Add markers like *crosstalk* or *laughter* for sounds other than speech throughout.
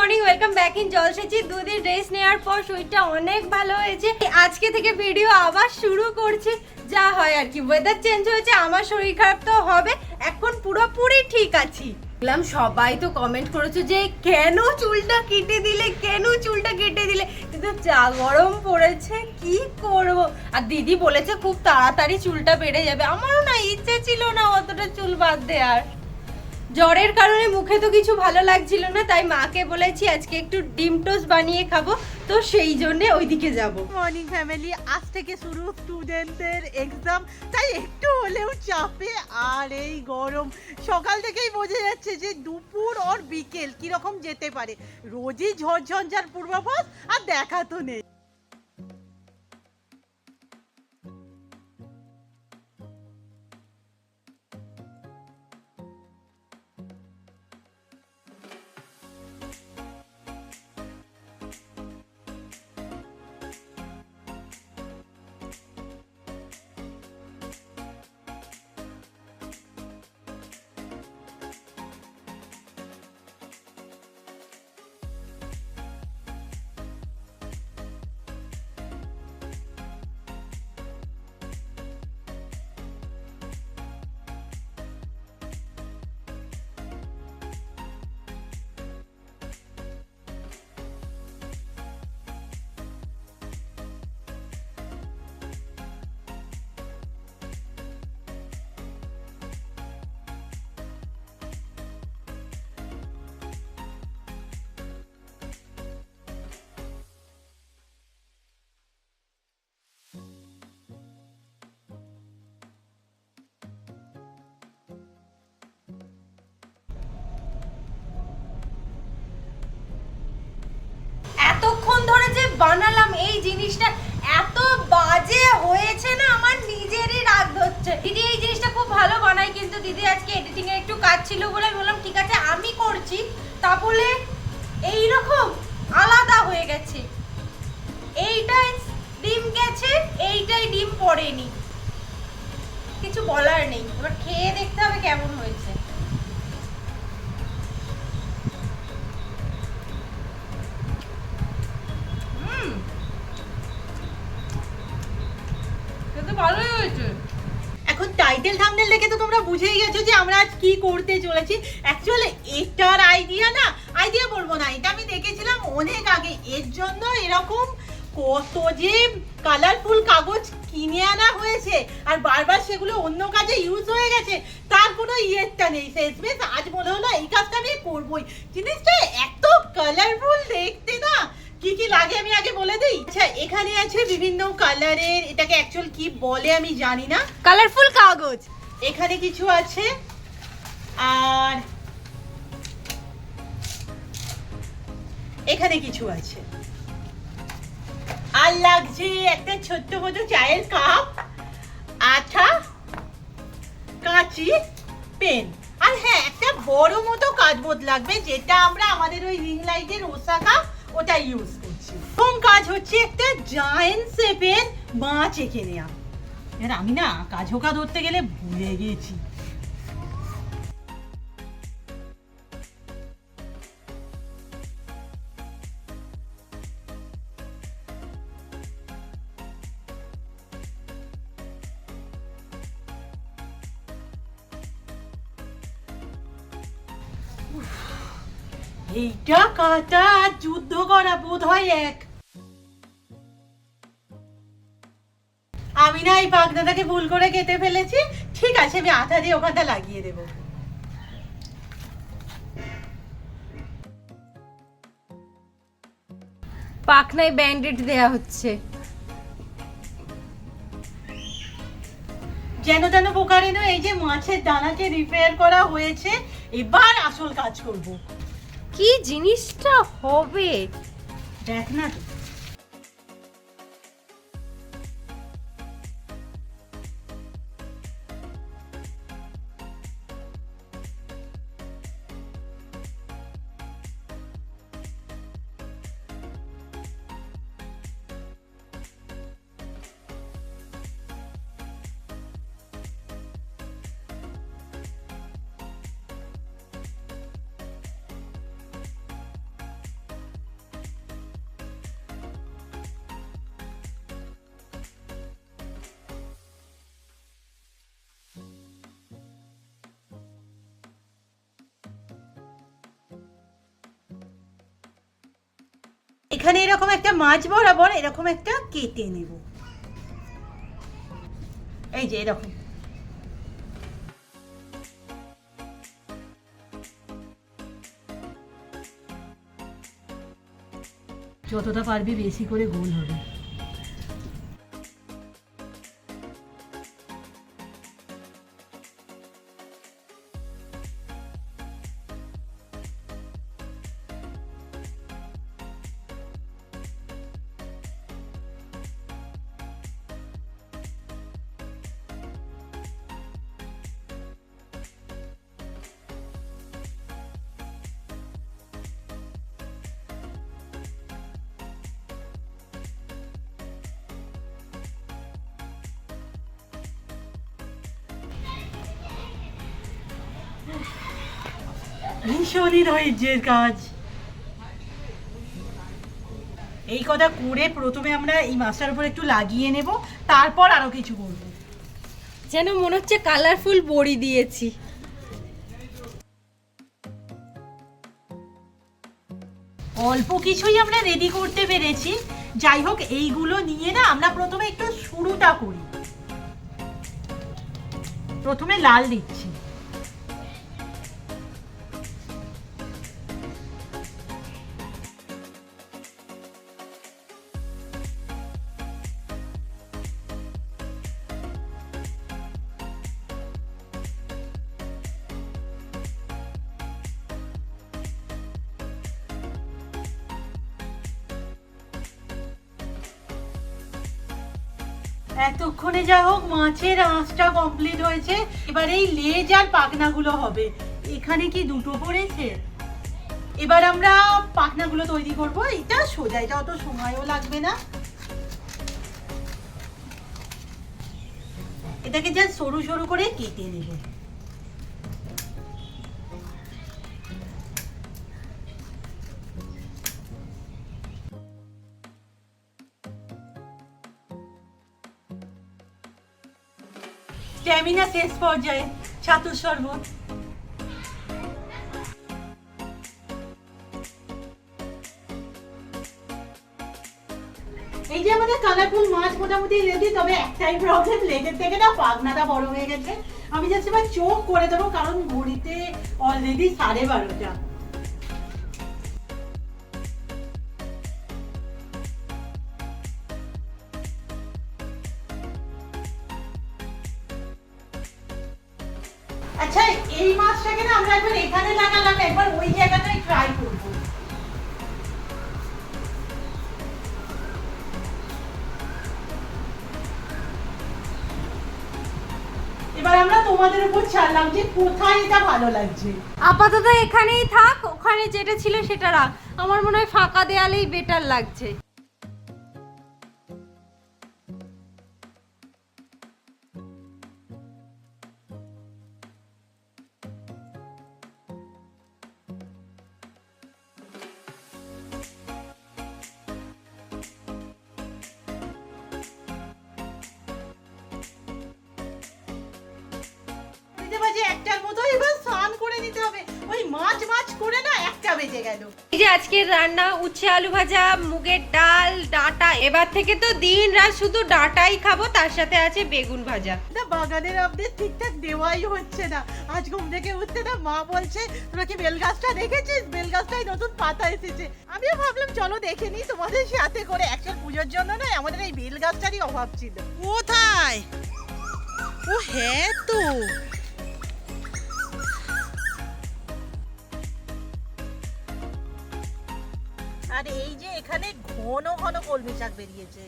Morning welcome back in জলসেচি। দুদিন dress নেওয়ার পর শরীরটা অনেক ভালো হয়েছে। আজকে থেকে ভিডিও আবার শুরু করছি। যা হয় আর কি ওয়েদার চেঞ্জ হয়েছে, আমার শরীর খারাপ তো হবে। এখন পুরোপুরি ঠিক আছি। বললাম, সবাই তো কমেন্ট করেছ যে, কেন চুলটা কেটে দিলে? কেন চুলটা কেটে দিলে? কিন্তু যা গরম পড়েছে, কি করব? আর দিদি বলেছে, খুব তাড়াতাড়ি চুলটা বেড়ে যাবে। আমারও না ইচ্ছে ছিল না অতটা চুল বাদ দেওয়ার জ্বরের কারণে মুখে তো কিছু ভালো লাগছিল না, তাই মাকে বলেছি আজকে একটু ডিম টোস্ট বানিয়ে খাব, তো সেই জন্য ওইদিকে যাব। মর্নিং ফ্যামিলি আজ থেকে শুরু স্টুডেন্টদের এক্সাম তাই একটু হলেও চাপে আর এই গরম। সকাল থেকেই বোঝা যাচ্ছে যে দুপুর ওর বিকেল কীরকম যেতে পারে। রোজই ঝড়ঝঞ্ঝার পূর্বাভাস আর দেখা তো নেই। এতক্ষণ ধরে যে বানালাম এই জিনিসটা, এত বাজে হয়েছে না, আমার নিজেরই রাগ ধরছে। দিদি, এই জিনিসটা খুব ভালো বানায় কিন্তু দিদি আজকে এডিটিং এর একটু কাজ ছিল বলে আমি বললাম, ঠিক আছে, আমি করছি তা বলে এই রকম আলাদা হয়ে গেছে। এইটাই ডিম গেছে, এইটাই ডিম পড়েনি। কিছু বলার নেই। এবার খেয়ে দেখতে হবে কেমন হয়েছে হুম খেতে ভালোই হয়েছে এখন টাইটেল থাম্বনেল দেখে তো তোমরা বুঝেই গেছো যে আমরা আজ কি করতে চলেছি। অ্যাকচুয়ালি এটার আইডিয়া না আইডিয়া বলব না, এটা আমি দেখেছিলাম অনেক আগে। এর জন্য এরকম কত যে কালারফুল কাগজ কিনে আনা হয়েছে, আর বারবার সেগুলো অন্য কাজে ইউজ হয়ে গেছে, তার কোনো ইয়েরটা নেই। শেষমেশ আজ মনে হলো এই কাজটা আমি করবোই। জিনিসটা এত কালারফুল দেখতে না কি কি লাগে আমি আগে বলে দিই? আচ্ছা এখানে আছে বিভিন্ন কালারের এটাকে অ্যাকচুয়াল কি বলে আমি জানি না। কালারফুল কাগজ। এখানে কিছু আছে আর এখানে কিছু আছে। আর লাগছে একটা ছোট্ট মতো চায়ের কাপ আঠা কাঁচি পেন। আর হ্যাঁ একটা বড় মতো কাজবোর্ড লাগবে যেটা আমরা আমাদের ওই রিং লাইটের ওসাকা ওটা ইউজ করছি। প্রথম কাজ হচ্ছে? একটা জায়েন্ট শেপের মাছ এঁকে নেওয়া এবার আমি না কাজোকা ধরতে গেলে ভুলে গেছি। এইটা কাটা আর যুদ্ধ করা বোধ হয় এক। আমি না এই পাখনাটাকে ভুল করে কেটে ফেলেছি। ঠিক আছে আমি আঠা দিয়ে ওখানটা লাগিয়ে দেবো। পাখনায় ব্যান্ডেড দেয়া হচ্ছে। যেন তেন প্রকারেন এই যে মাছের দানাকে রিপেয়ার করা হয়েছে এবার আসল কাজ করব। কি জিনিসটা হবে? দেখ না এখানে এরকম একটা মাছ বরাবর এরকম একটা কেটে নেব। এই যে এরকম। যতটা পারবি বেশি করে গোল হবে। ভীষণই ধৈর্যের কাজ এই কথা করে প্রথমে আমরা এই মাছটার উপর একটু লাগিয়ে নেব তারপর আরও কিছু করব। যেন মনে হচ্ছে কালারফুল বড়ি দিয়েছি। অল্প কিছুই আমরা রেডি করতে পেরেছি। যাই হোক এইগুলো নিয়ে না আমরা প্রথমে একটু শুরুটা করি। প্রথমে লাল দিচ্ছি। এতক্ষণে যা হোক, মাছের আঁচটা কমপ্লিট হয়েছে। এবার এই লেজ আর পাখনাগুলো হবে। এখানে কি দুটো পড়েছে? এবার আমরা পাখনাগুলো তৈরি করব। এটা সোজা, এটা অত সময়ও লাগবে না। এটাকে যা সরু সরু করে কেটে নেব। স্ট্যামিনা শেষ পর্যায়ে ছাতুর শরবত এই যে আমাদের কালারফুল মাছ মোটামুটি রেডি তবে একটাই প্রবলেম লেগের থেকে না পাগনাটা বড় হয়ে গেছে। আমি যাচ্ছি এবার চোখ করে দেবো, কারণ ঘড়িতে অলরেডি সাড়ে বারোটা। ওই জায়গাটাই ট্রাই করব। এবার আমরা তোমাদের উপর ছাড়লাম যে কোথায় এটা ভালো লাগছে। আপাতত এখানেই থাক, ওখানে যেটা ছিল সেটা রাখ। আমার মনে হয় ফাঁকা দেয়ালেই বেটার লাগছে। বুঝতে একটার মতো এবার স্নান করে নিতে হবে। ওই মাছ মাছ করে না একটা বেজে গেল। এই যে আজকের রান্না উচ্ছে আলু ভাজা মুগের ডাল ডাঁটা এবার থেকে তো দিন রাত শুধু ডাঁটাই খাব তার সাথে আছে বেগুন ভাজা। না বাগানের আপডেট ঠিকঠাক দেওয়াই হচ্ছে না। আজ ঘুম থেকে উঠতে না মা বলছে তোরা কি বেল গাছটা দেখেছিস? বেল গাছটায় নতুন পাতা এসেছে। আমিও ভাবলাম চলো দেখে নিই তোমাদের সাথে করে একশো পুজোর জন্য না আমাদের এই বেল গাছটারই অভাব ছিল। কোথায়? ও হ্যাঁ তো। আর এই যে এখানে ঘন ঘন কলমি শাক বেরিয়েছে।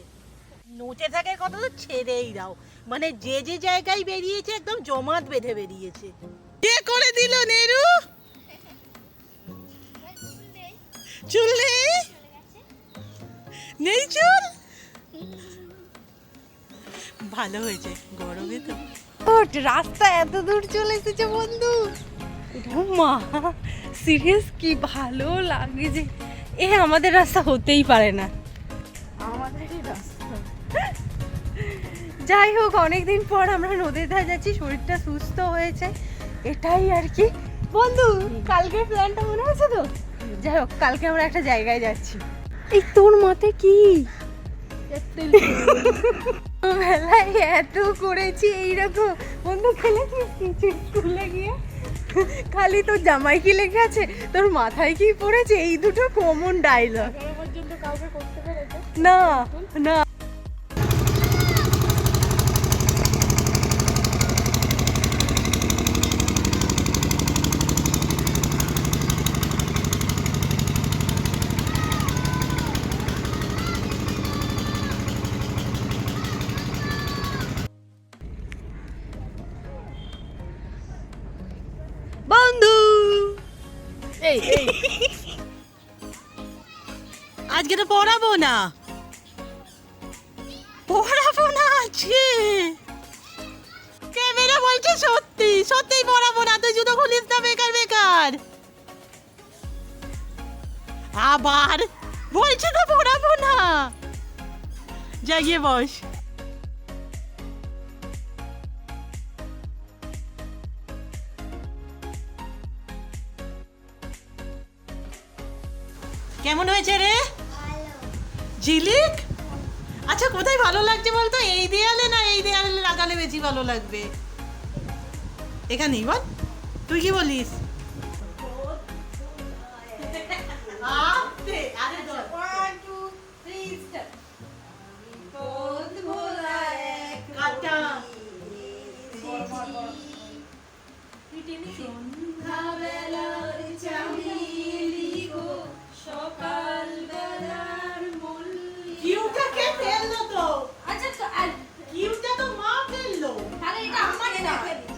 নোটে থাকার কথা তো ছেড়েই দাও। মানে যে যে জায়গায় বেরিয়েছে একদম জমাট বেঁধে বেরিয়েছে। কে করে দিল নেরু? চুল নেই? নেই চুল? ভালো হয়েছে, গরমে তো। রাস্তা এত দূর চলে এসেছে বন্ধু। মা সিরিয়াস কি ভালো লাগে যে এ আমাদের রাস্তা হতেই পারে না। আমাদেরই রাস্তা। যাই হোক অনেকদিন পর আমরা নদীর ধারে যাচ্ছি শরীরটা সুস্থ হয়েছে এটাই আর কি। বন্ধু কালকের প্ল্যানটা মনে আছে তো? যাই হোক কালকে আমরা একটা জায়গায় যাচ্ছি। এই তোর মতে কি? *laughs* বেলায় এত করেছি এইরকম। বন্ধু কিছু স্কুলে গিয়ে। খালি তোর জামাই কি লেগে আছে? তোর মাথায় কি পড়েছে? এই দুটো কমন ডায়লগ না না। আজকে তো পড়াবো না। পড়াবো না আজকে। ক্যামেরা বলছে সত্যি? সত্যিই পড়াবো না, তুই জুতো খুলিস না, বেকার বেকার। আবার বলছে তো পড়াবো না। জাগিয়ে বস। কেমন হয়েছে রে? ঝিলিক আচ্ছা কোথায় ভালো লাগছে বলতো? এই দেয়ালে না এই দেয়ালে লাগালে বেশি ভালো লাগবে? এখানেই বল। তুই কি বলিস? আস্তে, না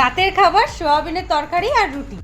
রাতের খাবার সোয়াবিনের তরকারি আর রুটি।